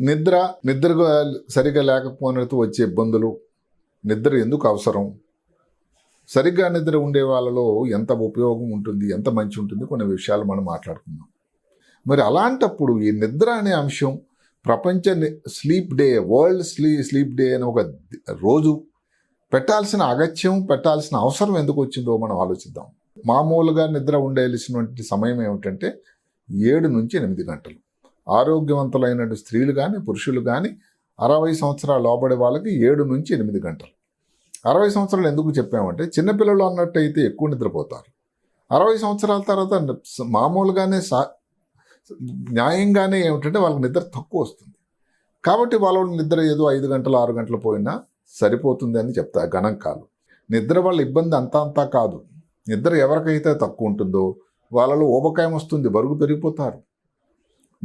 నిద్ర నిద్ర సరిగా లేకపోయినట్టు వచ్చే ఇబ్బందులు నిద్ర ఎందుకు అవసరం? సరిగ్గా నిద్ర ఉండే వాళ్ళలో ఎంత ఉపయోగం ఉంటుంది ఎంత మంచి ఉంటుంది కొన్ని విషయాలు మనం మాట్లాడుకుందాం. మరి అలాంటప్పుడు ఈ నిద్ర అనే అంశం ప్రపంచ sleep day world slee sleep day అని ఒక రోజు పెట్టాల్సిన అగత్యం పెట్టాల్సిన అవసరం ఎందుకు వచ్చిందో మనం ఆలోచిద్దాం. మామూలుగా నిద్ర ఉండేయాల్సినటువంటి సమయం ఏమిటంటే ఏడు నుంచి ఎనిమిది గంటలు. ఆరోగ్యవంతులైన స్త్రీలు కానీ పురుషులు కానీ అరవై సంవత్సరాలు లోబడే వాళ్ళకి ఏడు నుంచి ఎనిమిది గంటలు. అరవై సంవత్సరాలు ఎందుకు చెప్పామంటే చిన్నపిల్లలు అన్నట్టయితే ఎక్కువ నిద్రపోతారు. అరవై సంవత్సరాల తర్వాత మామూలుగానే సా న్యాయంగానే ఏమిటంటే వాళ్ళకి నిద్ర తక్కువ వస్తుంది. కాబట్టి వాళ్ళ నిద్ర ఏదో ఐదు గంటలు ఆరు గంటలు పోయినా సరిపోతుంది అని చెప్తా గణాంకాలు నిద్ర వల్ల ఇబ్బంది అంతా అంతా కాదు. నిద్ర ఎవరికైతే తక్కువ ఉంటుందో వాళ్ళలో ఊబకాయం వస్తుంది బరుగు పెరిగిపోతారు.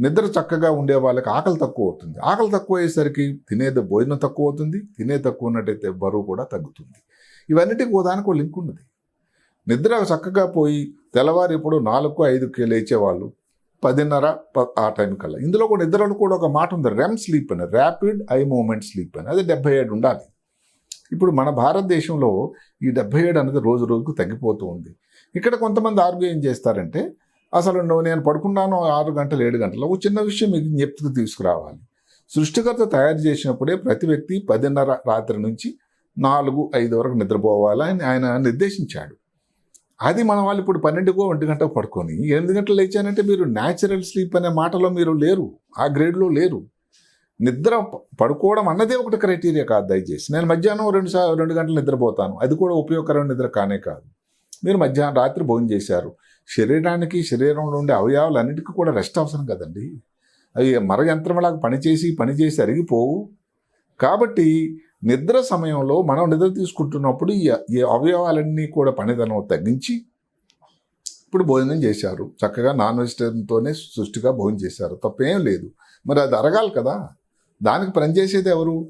నిద్ర చక్కగా ఉండే వాళ్ళకి ఆకలి తక్కువ అవుతుంది. ఆకలి తక్కువ అయ్యేసరికి తినేది భోజనం తక్కువ అవుతుంది. తినే తక్కువ ఉన్నట్టయితే బరువు కూడా తగ్గుతుంది. ఇవన్నిటికి ఓదానికి లింక్ ఉన్నది. నిద్ర చక్కగా పోయి తెల్లవారు ఇప్పుడు నాలుగు ఐదుకి లేచేవాళ్ళు పదిన్నర ప- ఆ టైం కల్లా. ఇందులో కూడా నిద్రలో కూడా ఒక మాట ఉంది. రెమ్ స్లీప్ అని. ర్యాపిడ్ ఐ మూమెంట్ స్లీప్ అని. అది డెబ్బై ఏడు ఉండాలి. ఇప్పుడు మన భారతదేశంలో ఈ డెబ్బై ఏడు అనేది రోజు రోజుకు తగ్గిపోతూ ఉంది. ఇక్కడ కొంతమంది ఆర్గ్యూ ఏం చేస్తారంటే అసలు నువ్వు నేను పడుకున్నాను ఆరు గంటలు ఏడు గంటలు. ఒక చిన్న విషయం మీకు జ్ఞప్తికి తీసుకురావాలి. సృష్టికర్త తయారు చేసినప్పుడే ప్రతి వ్యక్తి పదిన్నర రాత్రి నుంచి నాలుగు ఐదు వరకు నిద్రపోవాలని ఆయన నిర్దేశించాడు. అది మన వాళ్ళు ఇప్పుడు పన్నెండుకో ఒంటి గంట పడుకొని ఎనిమిది గంటలు లేచానంటే మీరు న్యాచురల్ స్లీప్ అనే మాటలో మీరు లేరు. ఆ గ్రేడ్లో లేరు. నిద్ర పడుకోవడం అన్నదే ఒకటి క్రైటీరియా కాదు దయచేసి. నేను మధ్యాహ్నం రెండు సా రెండు గంటలు నిద్రపోతాను. అది కూడా ఉపయోగకరమైన నిద్ర కానే కాదు. మీరు మధ్యాహ్నం రాత్రి భోజనం చేశారు. శరీరానికి శరీరంలో ఉండే అవయవాలన్నిటికీ కూడా రెస్ట్ అవసరం కదండి. అవి మర యంత్రంలాగా పనిచేసి పనిచేసి అరిగిపోవు. కాబట్టి నిద్ర సమయంలో మనం నిద్ర తీసుకుంటున్నప్పుడు ఈ అవయవాలన్నీ కూడా పనితనం తగ్గించి ఇప్పుడు భోజనం చేశారు. చక్కగా నాన్ వెజిటేరియన్తోనే సృష్టిగా భోజనం చేశారు. తప్పేం లేదు. మరి అది అరగాలి కదా. దానికి పనిచేసేది ఎవరు?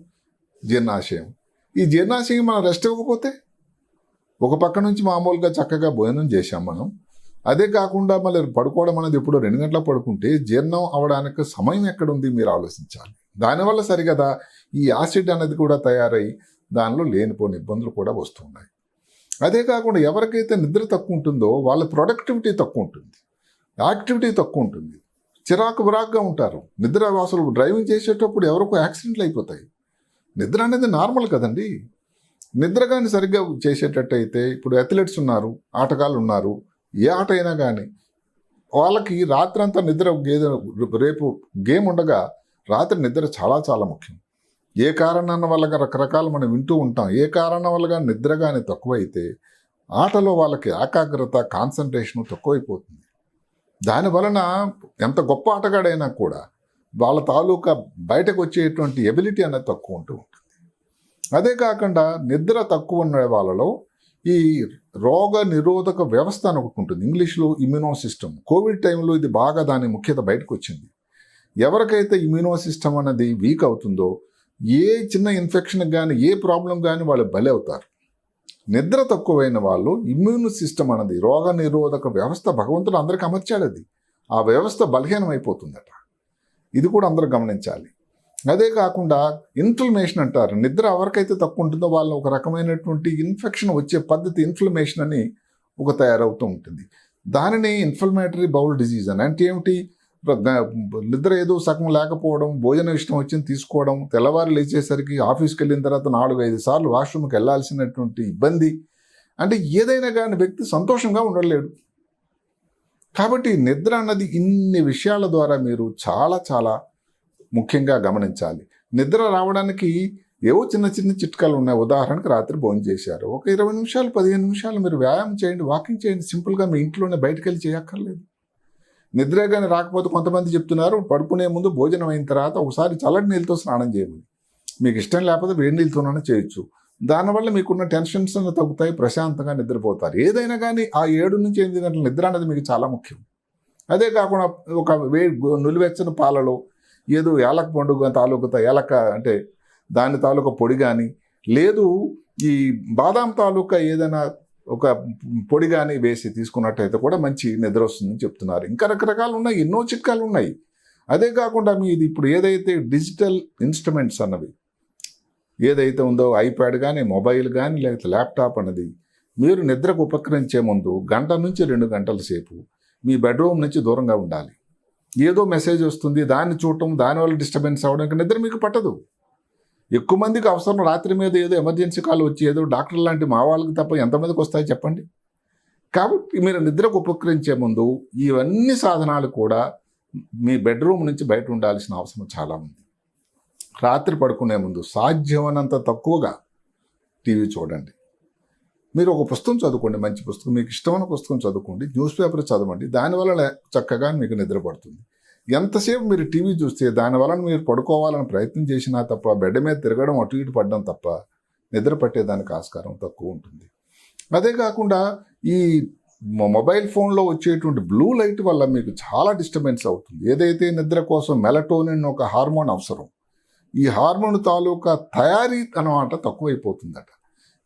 జీర్ణాశయం. ఈ జీర్ణాశయం మనం రెస్ట్ ఇవ్వకపోతే ఒక పక్క నుంచి మామూలుగా చక్కగా భోజనం చేశాం మనం. అదే కాకుండా మళ్ళీ పడుకోవడం అనేది ఎప్పుడు రెండు గంటల పడుకుంటే జీర్ణం అవడానికి సమయం ఎక్కడ ఉంది మీరు ఆలోచించాలి. దానివల్ల సరిగదా ఈ యాసిడ్ అనేది కూడా తయారై దానిలో లేనిపోని ఇబ్బందులు కూడా వస్తున్నాయి. అదే కాకుండా ఎవరికైతే నిద్ర తక్కువ ఉంటుందో వాళ్ళ ప్రొడక్టివిటీ తక్కువ ఉంటుంది. యాక్టివిటీ తక్కువ ఉంటుంది. చిరాకు విరాకుగా ఉంటారు. నిద్ర అసలు డ్రైవింగ్ చేసేటప్పుడు ఎవరికో యాక్సిడెంట్లు అయిపోతాయి. నిద్ర అనేది నార్మల్ కదండి. నిద్ర కానీ సరిగ్గా చేసేటట్టయితే ఇప్పుడు అథ్లెట్స్ ఉన్నారు ఆటగాళ్ళు ఉన్నారు. ఏ ఆట అయినా కానీ వాళ్ళకి రాత్రంతా నిద్ర గేదె రేపు గేమ్ ఉండగా రాత్రి నిద్ర చాలా చాలా ముఖ్యం. ఏ కారణాల వల్ల రకరకాలు మనం వింటూ ఉంటాం. ఏ కారణం వల్ల కానీ నిద్ర కానీ తక్కువైతే ఆటలో వాళ్ళకి ఏకాగ్రత కాన్సన్ట్రేషన్ తక్కువైపోతుంది. దాని వలన ఎంత గొప్ప ఆటగాడైనా కూడా వాళ్ళ తాలూకా బయటకు వచ్చేటువంటి ఎబిలిటీ అనేది తక్కువ ఉంటూ ఉంటుంది. అదే కాకుండా నిద్ర తక్కువ ఉన్న వాళ్ళలో ఈ రోగ నిరోధక వ్యవస్థ అని ఒకటి ఉంటుంది. ఇంగ్లీష్లో ఇమ్యూనో సిస్టమ్ కోవిడ్ టైంలో ఇది బాగా దాని ముఖ్యత బయటకు వచ్చింది ఎవరికైతే ఇమ్యూనో సిస్టమ్ అనేది వీక్ అవుతుందో ఏ చిన్న ఇన్ఫెక్షన్ కానీ ఏ ప్రాబ్లం కానీ వాళ్ళు బలి అవుతారు. నిద్ర తక్కువైన వాళ్ళు ఇమ్యూన్ సిస్టమ్ అన్నది రోగ నిరోధక వ్యవస్థ భగవంతుడు అందరికి అమర్చాడు అది. ఆ వ్యవస్థ బలహీనమైపోతుందట. ఇది కూడా అందరూ గమనించాలి. అదే కాకుండా ఇన్ఫ్లమేషన్ అంటారు. నిద్ర ఎవరికైతే తక్కువ ఉంటుందో వాళ్ళు ఒక రకమైనటువంటి ఇన్ఫెక్షన్ వచ్చే పద్ధతి ఇన్ఫ్లమేషన్ అని ఒక తయారవుతూ ఉంటుంది. దానిని ఇన్ఫ్లమేటరీ బౌల్ డిజీజ్ అని అంటే ఏమిటి? నిద్ర ఏదో సగం లేకపోవడం భోజనం ఇష్టం వచ్చింది తీసుకోవడం తెల్లవారు లేచేసరికి ఆఫీస్కి వెళ్ళిన తర్వాత నాలుగు ఐదు సార్లు వాష్రూమ్కి వెళ్ళాల్సినటువంటి ఇబ్బంది. అంటే ఏదైనా కానీ వ్యక్తి సంతోషంగా ఉండలేడు. కాబట్టి నిద్ర అన్నది ఇన్ని విషయాల ద్వారా మీరు చాలా చాలా ముఖ్యంగా గమనించాలి. నిద్ర రావడానికి ఏవో చిన్న చిన్న చిట్కాలు ఉన్నాయి. ఉదాహరణకు రాత్రి భోజనం చేశారు. ఒక ఇరవై నిమిషాలు పదిహేను నిమిషాలు మీరు వ్యాయామం చేయండి వాకింగ్ చేయండి. సింపుల్గా మీ ఇంట్లోనే బయటకు వెళ్ళి చేయక్కర్లేదు. నిద్ర కానీ రాకపోతే కొంతమంది చెప్తున్నారు పడుకునే ముందు భోజనం అయిన తర్వాత ఒకసారి చల్లటి నీళ్ళతో స్నానం చేయమని. మీకు ఇష్టం లేకపోతే వేడి నీళ్ళతోనైనా చేయొచ్చు. దానివల్ల మీకున్న టెన్షన్స్ అన్నీ తగ్గుతాయి ప్రశాంతంగా నిద్రపోతారు. ఏదైనా కానీ ఆ ఏడు నుంచి ఎనిమిది గంటల నిద్ర అనేది మీకు చాలా ముఖ్యం. అదే కాకుండా ఒక వే నులివెచ్చని పాలలో ఏదో ఏలక పండుగ తాలూకా ఏలక అంటే దాని తాలూకా పొడి కానీ లేదు ఈ బాదాం తాలూకా ఏదైనా ఒక పొడి కానీ వేసి తీసుకున్నట్టయితే కూడా మంచి నిద్ర వస్తుందని చెప్తున్నారు. ఇంకా రకరకాలు ఉన్నాయి ఎన్నో చిట్కాలు ఉన్నాయి. అదే కాకుండా మీది ఇప్పుడు ఏదైతే డిజిటల్ ఇన్స్ట్రుమెంట్స్ అన్నవి ఏదైతే ఉందో ఐప్యాడ్ కానీ మొబైల్ కానీ లేకపోతే ల్యాప్టాప్ అన్నది మీరు నిద్రకు ఉపకరించే ముందు గంట నుంచి రెండు గంటల సేపు మీ బెడ్రూమ్ నుంచి దూరంగా ఉండాలి. ఏదో మెసేజ్ వస్తుంది దాన్ని చూడటం దానివల్ల డిస్టర్బెన్స్ అవ్వడం ఇంకా నిద్ర మీకు పట్టదు. ఎక్కువ మందికి అవసరం రాత్రి మీద ఏదో ఎమర్జెన్సీ కాల్ వచ్చి ఏదో డాక్టర్ లాంటి మా వాళ్ళకి తప్ప ఎంతమందికి వస్తాయి చెప్పండి? కాబట్టి మీరు నిద్రకు ఉపకరించే ముందు ఇవన్నీ సాధనాలు కూడా మీ బెడ్రూమ్ నుంచి బయట ఉండాల్సిన అవసరం చాలా ఉంది. రాత్రి పడుకునే ముందు సాధ్యమైనంత తక్కువగా టీవీ చూడండి. మీరు ఒక పుస్తకం చదువుకోండి మంచి పుస్తకం. మీకు ఇష్టమైన పుస్తకం చదువుకోండి న్యూస్ పేపర్ చదవండి. దానివల్ల చక్కగా మీకు నిద్ర పడుతుంది. ఎంతసేపు మీరు టీవీ చూస్తే దానివల్ల మీరు పడుకోవాలని ప్రయత్నం చేసినా తప్ప బెడ్ మీద తిరగడం అటు ఇటు పడడం తప్ప నిద్ర పట్టేదానికి ఆస్కారం తక్కువ ఉంటుంది. అదే కాకుండా ఈ మొబైల్ ఫోన్లో వచ్చేటువంటి బ్లూ లైట్ వల్ల మీకు చాలా డిస్టర్బెన్స్ అవుతుంది. ఏదైతే నిద్ర కోసం మెలటోనిన్ ఒక హార్మోన్ అవసరం ఈ హార్మోన్ తాలూకా తయారీ అనమాట తక్కువైపోతుందట.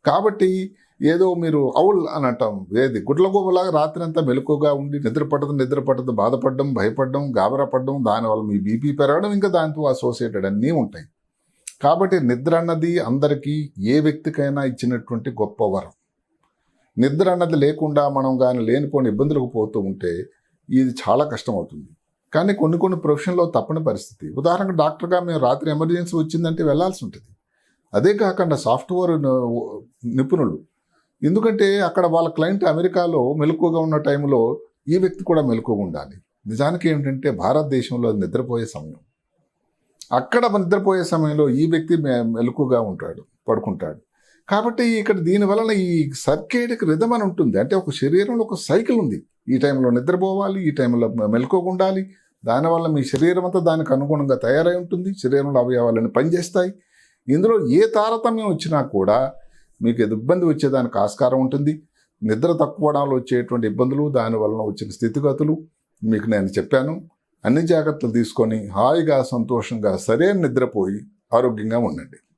కాబట్టి ఏదో మీరు అవుల్ అని అంటాం. ఏది? గుడ్లగోబలాగా రాత్రి అంతా మెలకుగా ఉండి నిద్ర పట్టదు నిద్ర పట్టదు బాధపడడం భయపడడం గాబరా పడడం దానివల్ల మీ బీపీ పెరగడం ఇంకా దానితో అసోసియేటెడ్ అన్నీ ఉంటాయి. కాబట్టి నిద్ర అన్నది అందరికీ ఏ వ్యక్తికైనా ఇచ్చినటువంటి గొప్ప వరం. నిద్ర అన్నది లేకుండా మనం కానీ లేనిపోని ఇబ్బందులకు పోతూ ఉంటే ఇది చాలా కష్టం అవుతుంది కానీ కొన్ని కొన్ని ప్రొఫెషన్లో తప్పని పరిస్థితి. ఉదాహరణకు డాక్టర్గా మేము రాత్రి ఎమర్జెన్సీ వచ్చిందంటే వెళ్ళాల్సి ఉంటుంది. అదే కాకుండా సాఫ్ట్వేర్ నిపుణులు ఎందుకంటే అక్కడ వాళ్ళ క్లయింట్ అమెరికాలో మెలకువగా ఉన్న టైంలో ఈ వ్యక్తి కూడా మెలకువగా ఉండాలి. నిజానికి ఏమిటంటే భారతదేశంలో అది నిద్రపోయే సమయం. అక్కడ నిద్రపోయే సమయంలో ఈ వ్యక్తి మె- మెలకుగా ఉంటాడు పడుకుంటాడు. కాబట్టి ఇక్కడ దీని వలన ఈ సర్కేడిక్ రిధం అని ఉంటుంది. అంటే ఒక శరీరంలో ఒక సైకిల్ ఉంది. ఈ టైంలో నిద్రపోవాలి ఈ టైంలో మెలకువగా ఉండాలి. దానివల్ల మీ శరీరం అంతా దానికి అనుగుణంగా తయారై ఉంటుంది. శరీరంలో అవయవాలని పనిచేస్తాయి. ఇందులో ఏ తారతమ్యం వచ్చినా కూడా మీకు ఇది ఇబ్బంది వచ్చేదానికి ఆస్కారం ఉంటుంది. నిద్ర తక్కువడంలో వచ్చేటువంటి ఇబ్బందులు దాని వలన వచ్చిన స్థితిగతులు మీకు నేను చెప్పాను. అన్ని జాగ్రత్తలు తీసుకొని హాయిగా సంతోషంగా సరైన నిద్రపోయి ఆరోగ్యంగా ఉండండి.